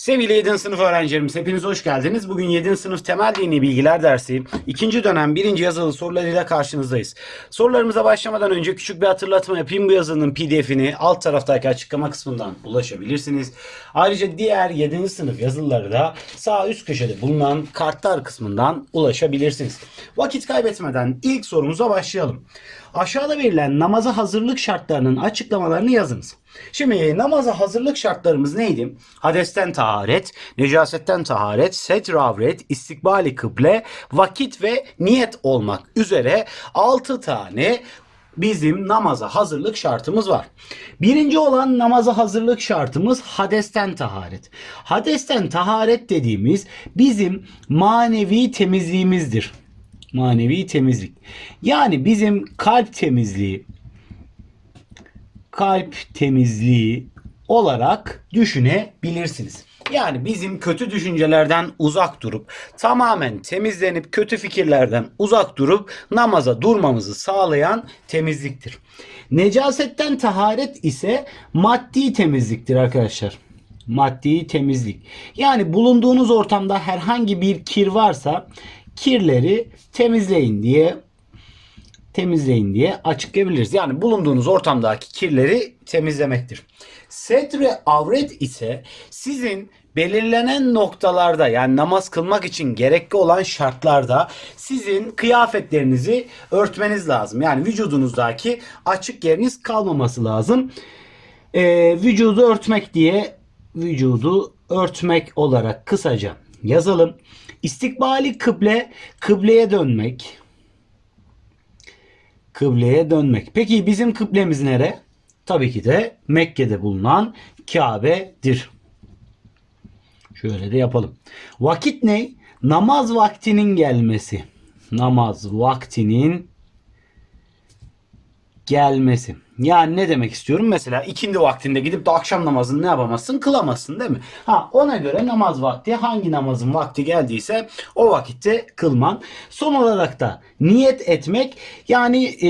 Sevgili 7. sınıf öğrencilerimiz hepiniz hoş geldiniz. Bugün 7. sınıf temel dini bilgiler dersi 2. dönem 1. yazılı sorularıyla karşınızdayız. Sorularımıza başlamadan önce küçük bir hatırlatma yapayım. Bu yazının pdf'ini alt taraftaki açıklama kısmından ulaşabilirsiniz. Ayrıca diğer 7. sınıf yazıları da sağ üst köşede bulunan kartlar kısmından ulaşabilirsiniz. Vakit kaybetmeden ilk sorumuza başlayalım. Aşağıda verilen namaza hazırlık şartlarının açıklamalarını yazınız. Şimdi namaza hazırlık şartlarımız neydi? Hadesten taharet, necasetten taharet, setr avret, istikbali kıble, vakit ve niyet olmak üzere 6 tane bizim namaza hazırlık şartımız var. Birinci olan namaza hazırlık şartımız hadesten taharet. Hadesten taharet dediğimiz bizim manevi temizliğimizdir. Manevi temizlik. Yani bizim kalp temizliği, kalp temizliği olarak düşünebilirsiniz. Yani bizim kötü düşüncelerden uzak durup tamamen temizlenip kötü fikirlerden uzak durup namaza durmamızı sağlayan temizliktir. Necasetten taharet ise maddi temizliktir arkadaşlar. Maddi temizlik. Yani bulunduğunuz ortamda herhangi bir kir varsa kirleri temizleyin diye temizleyin diye açıklayabiliriz. Yani bulunduğunuz ortamdaki kirleri temizlemektir. Setre avret ise sizin belirlenen noktalarda yani namaz kılmak için gerekli olan şartlarda sizin kıyafetlerinizi örtmeniz lazım. Yani vücudunuzdaki açık yeriniz kalmaması lazım. Ee, vücudu örtmek diye vücudu örtmek olarak kısaca yazalım. İstikbali kıble, kıbleye dönmek. Kıbleye dönmek. Peki bizim kıblemiz nere? Tabii ki de Mekke'de bulunan Kabe'dir. Şöyle de yapalım. Vakit ne? Namaz vaktinin gelmesi. Namaz vaktinin gelmesi. Yani ne demek istiyorum? Mesela ikindi vaktinde gidip de akşam namazını ne yapamazsın? Kılamazsın değil mi? Ha ona göre namaz vakti hangi namazın vakti geldiyse o vakitte kılman. Son olarak da niyet etmek yani e,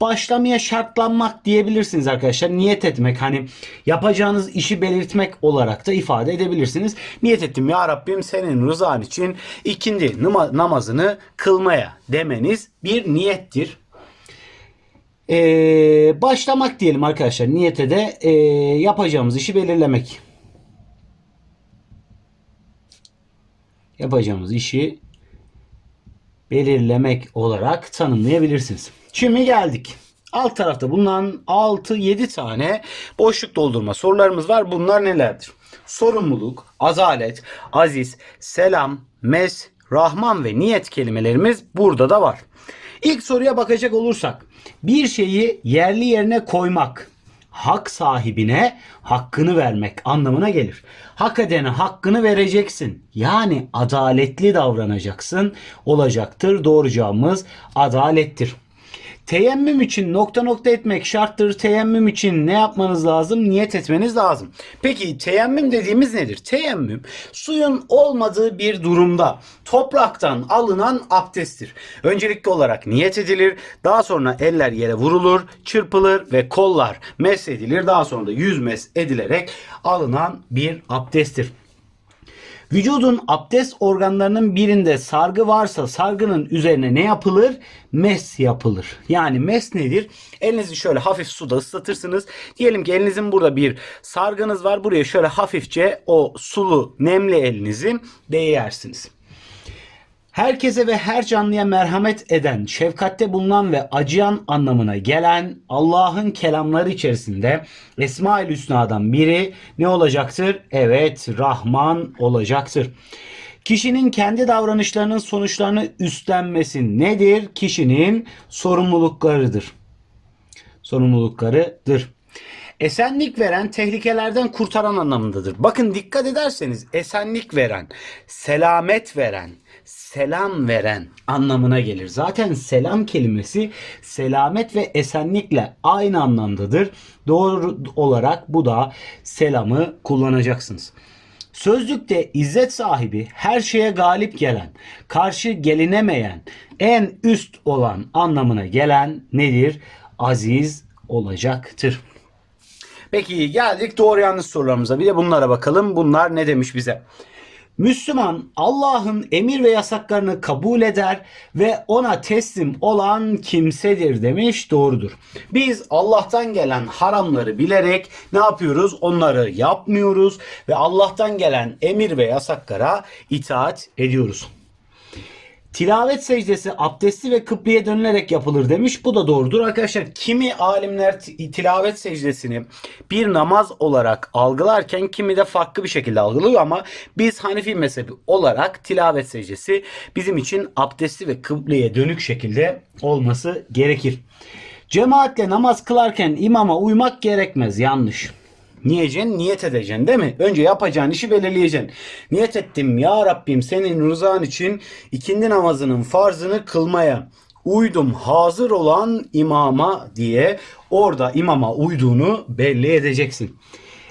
başlamaya şartlanmak diyebilirsiniz arkadaşlar. Niyet etmek hani yapacağınız işi belirtmek olarak da ifade edebilirsiniz. Niyet ettim ya Rabbim senin rızan için ikindi nama- namazını kılmaya demeniz bir niyettir. Ee, başlamak diyelim arkadaşlar. Niyete de ee, yapacağımız işi belirlemek. Yapacağımız işi belirlemek olarak tanımlayabilirsiniz. Şimdi geldik. Alt tarafta bulunan 6-7 tane boşluk doldurma sorularımız var. Bunlar nelerdir? Sorumluluk, azalet, aziz, selam, mes, rahman ve niyet kelimelerimiz burada da var. İlk soruya bakacak olursak bir şeyi yerli yerine koymak hak sahibine hakkını vermek anlamına gelir. Hak edene hakkını vereceksin. Yani adaletli davranacaksın. Olacaktır. Doğru adalettir. Teyemmüm için nokta nokta etmek şarttır. Teyemmüm için ne yapmanız lazım? Niyet etmeniz lazım. Peki teyemmüm dediğimiz nedir? Teyemmüm suyun olmadığı bir durumda topraktan alınan abdesttir. Öncelikli olarak niyet edilir. Daha sonra eller yere vurulur, çırpılır ve kollar mes edilir. Daha sonra da yüz mes edilerek alınan bir abdesttir. Vücudun abdest organlarının birinde sargı varsa sargının üzerine ne yapılır? Mes yapılır. Yani mes nedir? Elinizi şöyle hafif suda ıslatırsınız. Diyelim ki elinizin burada bir sargınız var. Buraya şöyle hafifçe o sulu nemli elinizi değersiniz. Herkese ve her canlıya merhamet eden, şefkatte bulunan ve acıyan anlamına gelen Allah'ın kelamları içerisinde Esma-ül Hüsna'dan biri ne olacaktır? Evet, Rahman olacaktır. Kişinin kendi davranışlarının sonuçlarını üstlenmesi nedir? Kişinin sorumluluklarıdır. Sorumluluklarıdır. Esenlik veren, tehlikelerden kurtaran anlamındadır. Bakın dikkat ederseniz esenlik veren, selamet veren, selam veren anlamına gelir. Zaten selam kelimesi selamet ve esenlikle aynı anlamdadır. Doğru olarak bu da selamı kullanacaksınız. Sözlükte izzet sahibi, her şeye galip gelen, karşı gelinemeyen, en üst olan anlamına gelen nedir? Aziz olacaktır. Peki geldik doğru yanlış sorularımıza. Bir de bunlara bakalım. Bunlar ne demiş bize? Müslüman Allah'ın emir ve yasaklarını kabul eder ve ona teslim olan kimsedir demiş doğrudur. Biz Allah'tan gelen haramları bilerek ne yapıyoruz? Onları yapmıyoruz ve Allah'tan gelen emir ve yasaklara itaat ediyoruz. Tilavet secdesi abdestli ve kıbleye dönülerek yapılır demiş. Bu da doğrudur. Arkadaşlar kimi alimler tilavet secdesini bir namaz olarak algılarken kimi de farklı bir şekilde algılıyor ama biz Hanefi mezhebi olarak tilavet secdesi bizim için abdestli ve kıbleye dönük şekilde olması gerekir. Cemaatle namaz kılarken imama uymak gerekmez. Yanlış. Niyeceksin, niyet edeceksin değil mi? Önce yapacağın işi belirleyeceksin. Niyet ettim ya Rabbim senin rızan için ikindi namazının farzını kılmaya uydum hazır olan imama diye orada imama uyduğunu belli edeceksin.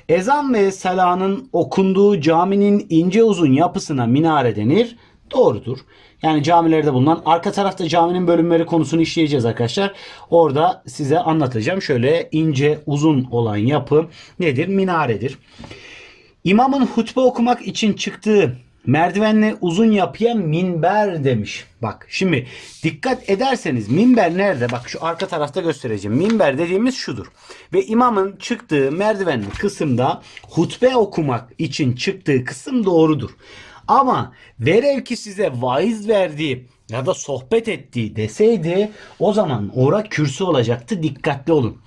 Ezan ve selanın okunduğu caminin ince uzun yapısına minare denir. Doğrudur. Yani camilerde bulunan arka tarafta caminin bölümleri konusunu işleyeceğiz arkadaşlar. Orada size anlatacağım. Şöyle ince uzun olan yapı nedir? Minaredir. İmamın hutbe okumak için çıktığı merdivenle uzun yapıya minber demiş. Bak şimdi dikkat ederseniz minber nerede? Bak şu arka tarafta göstereceğim. Minber dediğimiz şudur. Ve imamın çıktığı merdivenli kısımda hutbe okumak için çıktığı kısım doğrudur. Ama velev ki size vaiz verdiği ya da sohbet ettiği deseydi o zaman ora kürsü olacaktı. Dikkatli olun.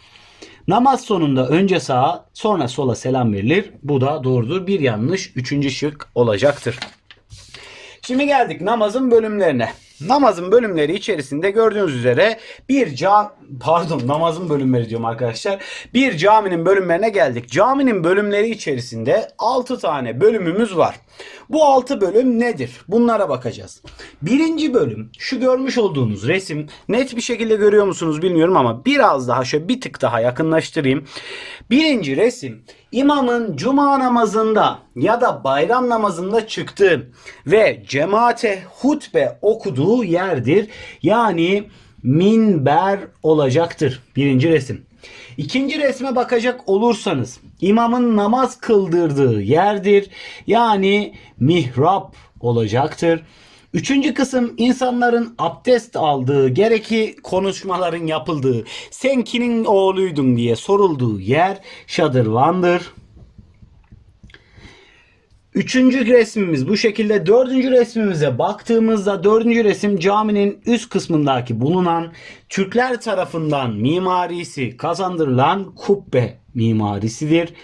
Namaz sonunda önce sağa sonra sola selam verilir. Bu da doğrudur. Bir yanlış üçüncü şık olacaktır. Şimdi geldik namazın bölümlerine. Namazın bölümleri içerisinde gördüğünüz üzere bir cam pardon namazın bölümleri diyorum arkadaşlar. Bir caminin bölümlerine geldik. Caminin bölümleri içerisinde 6 tane bölümümüz var. Bu 6 bölüm nedir? Bunlara bakacağız. Birinci bölüm şu görmüş olduğunuz resim net bir şekilde görüyor musunuz bilmiyorum ama biraz daha şöyle bir tık daha yakınlaştırayım. Birinci resim imamın cuma namazında ya da bayram namazında çıktığı ve cemaate hutbe okuduğu yerdir. Yani minber olacaktır. Birinci resim. İkinci resme bakacak olursanız imamın namaz kıldırdığı yerdir. Yani mihrap olacaktır. Üçüncü kısım insanların abdest aldığı, gereki konuşmaların yapıldığı, sen kimin oğluydun diye sorulduğu yer şadırvandır. Üçüncü resmimiz bu şekilde. Dördüncü resmimize baktığımızda dördüncü resim caminin üst kısmındaki bulunan Türkler tarafından mimarisi kazandırılan kubbe mimarisidir.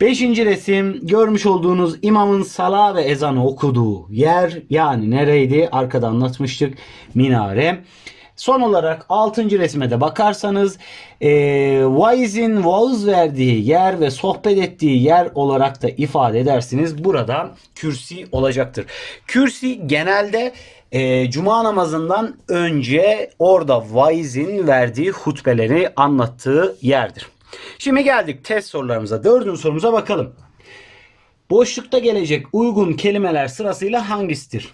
Beşinci resim görmüş olduğunuz imamın sala ve ezanı okuduğu yer yani nereydi arkada anlatmıştık minare. Son olarak 6. resme de bakarsanız e, vaizin vaaz verdiği yer ve sohbet ettiği yer olarak da ifade edersiniz. Burada kürsi olacaktır. Kürsi genelde e, cuma namazından önce orada vaizin verdiği hutbeleri anlattığı yerdir. Şimdi geldik test sorularımıza. Dördüncü sorumuza bakalım. Boşlukta gelecek uygun kelimeler sırasıyla hangisidir?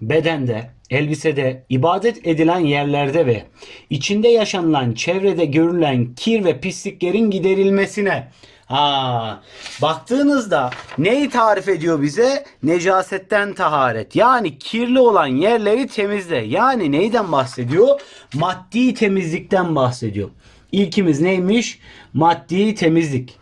Bedende, elbisede, ibadet edilen yerlerde ve içinde yaşanılan çevrede görülen kir ve pisliklerin giderilmesine. Ha, baktığınızda neyi tarif ediyor bize? Necasetten taharet. Yani kirli olan yerleri temizle. Yani neyden bahsediyor? Maddi temizlikten bahsediyor. İlkimiz neymiş? Maddi temizlik.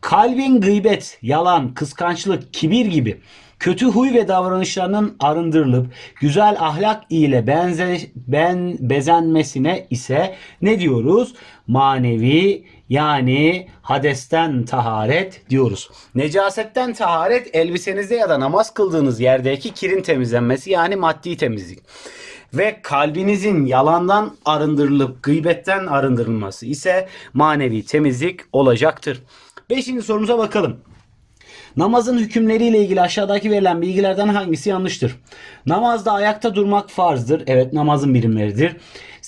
Kalbin gıybet, yalan, kıskançlık, kibir gibi kötü huy ve davranışlarının arındırılıp güzel ahlak ile benze, ben bezenmesine ise ne diyoruz? Manevi yani hadesten taharet diyoruz. Necasetten taharet elbisenizde ya da namaz kıldığınız yerdeki kirin temizlenmesi yani maddi temizlik ve kalbinizin yalandan arındırılıp gıybetten arındırılması ise manevi temizlik olacaktır. Beşinci sorumuza bakalım. Namazın hükümleriyle ilgili aşağıdaki verilen bilgilerden hangisi yanlıştır? Namazda ayakta durmak farzdır. Evet namazın birimleridir.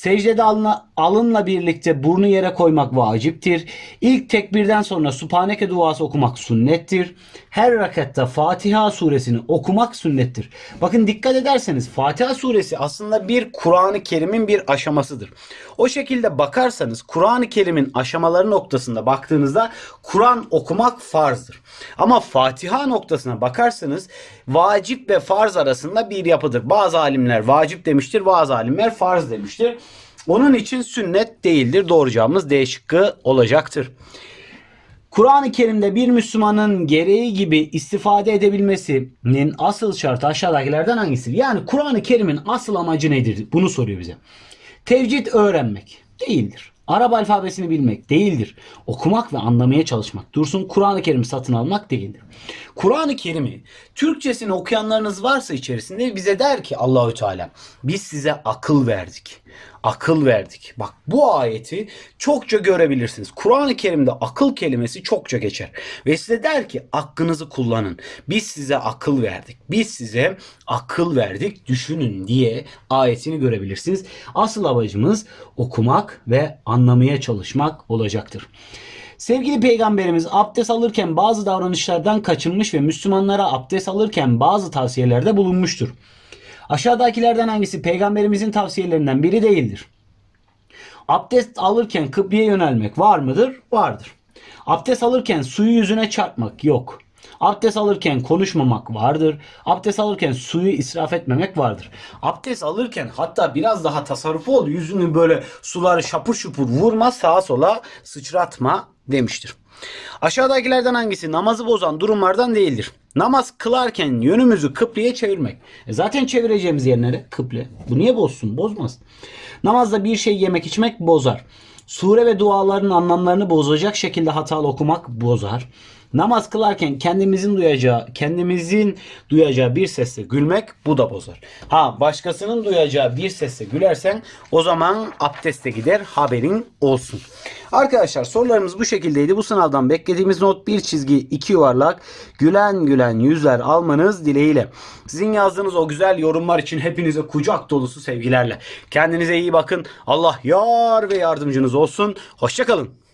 Secdede alına, alınla birlikte burnu yere koymak vaciptir. İlk tekbirden sonra Subhaneke duası okumak sünnettir. Her rakatta Fatiha suresini okumak sünnettir. Bakın dikkat ederseniz Fatiha suresi aslında bir Kur'an-ı Kerim'in bir aşamasıdır. O şekilde bakarsanız Kur'an-ı Kerim'in aşamaları noktasında baktığınızda Kur'an okumak farzdır. Ama Fatiha noktasına bakarsanız vacip ve farz arasında bir yapıdır. Bazı alimler vacip demiştir, bazı alimler farz demiştir. Onun için sünnet değildir. Doğru cevabımız D şıkkı olacaktır. Kur'an-ı Kerim'de bir Müslümanın gereği gibi istifade edebilmesinin asıl şartı aşağıdakilerden hangisidir? Yani Kur'an-ı Kerim'in asıl amacı nedir? Bunu soruyor bize. Tevcid öğrenmek değildir. Arap alfabesini bilmek değildir. Okumak ve anlamaya çalışmak. Dursun Kur'an-ı Kerim satın almak değildir. Kur'an-ı Kerim'i Türkçesini okuyanlarınız varsa içerisinde bize der ki Allahü Teala biz size akıl verdik. Akıl verdik. Bak bu ayeti çokça görebilirsiniz. Kur'an-ı Kerim'de akıl kelimesi çokça geçer. Ve size der ki aklınızı kullanın. Biz size akıl verdik. Biz size akıl verdik. Düşünün diye ayetini görebilirsiniz. Asıl amacımız okumak ve anlamaya çalışmak olacaktır. Sevgili peygamberimiz abdest alırken bazı davranışlardan kaçınmış ve Müslümanlara abdest alırken bazı tavsiyelerde bulunmuştur. Aşağıdakilerden hangisi peygamberimizin tavsiyelerinden biri değildir? Abdest alırken kıbleye yönelmek var mıdır? Vardır. Abdest alırken suyu yüzüne çarpmak yok. Abdest alırken konuşmamak vardır. Abdest alırken suyu israf etmemek vardır. Abdest alırken hatta biraz daha tasarrufu ol. Yüzünü böyle suları şapur şupur vurma sağa sola sıçratma demiştir. Aşağıdakilerden hangisi namazı bozan durumlardan değildir? Namaz kılarken yönümüzü kıbleye çevirmek. E zaten çevireceğimiz yer nere? Kıble. Bu niye bozsun? Bozmaz. Namazda bir şey yemek içmek bozar. Sure ve duaların anlamlarını bozacak şekilde hatalı okumak bozar. Namaz kılarken kendimizin duyacağı, kendimizin duyacağı bir sesle gülmek bu da bozar. Ha başkasının duyacağı bir sesle gülersen o zaman abdeste gider haberin olsun. Arkadaşlar sorularımız bu şekildeydi. Bu sınavdan beklediğimiz not bir çizgi iki yuvarlak gülen gülen yüzler almanız dileğiyle. Sizin yazdığınız o güzel yorumlar için hepinize kucak dolusu sevgilerle. Kendinize iyi bakın. Allah yar ve yardımcınız olsun. Hoşçakalın.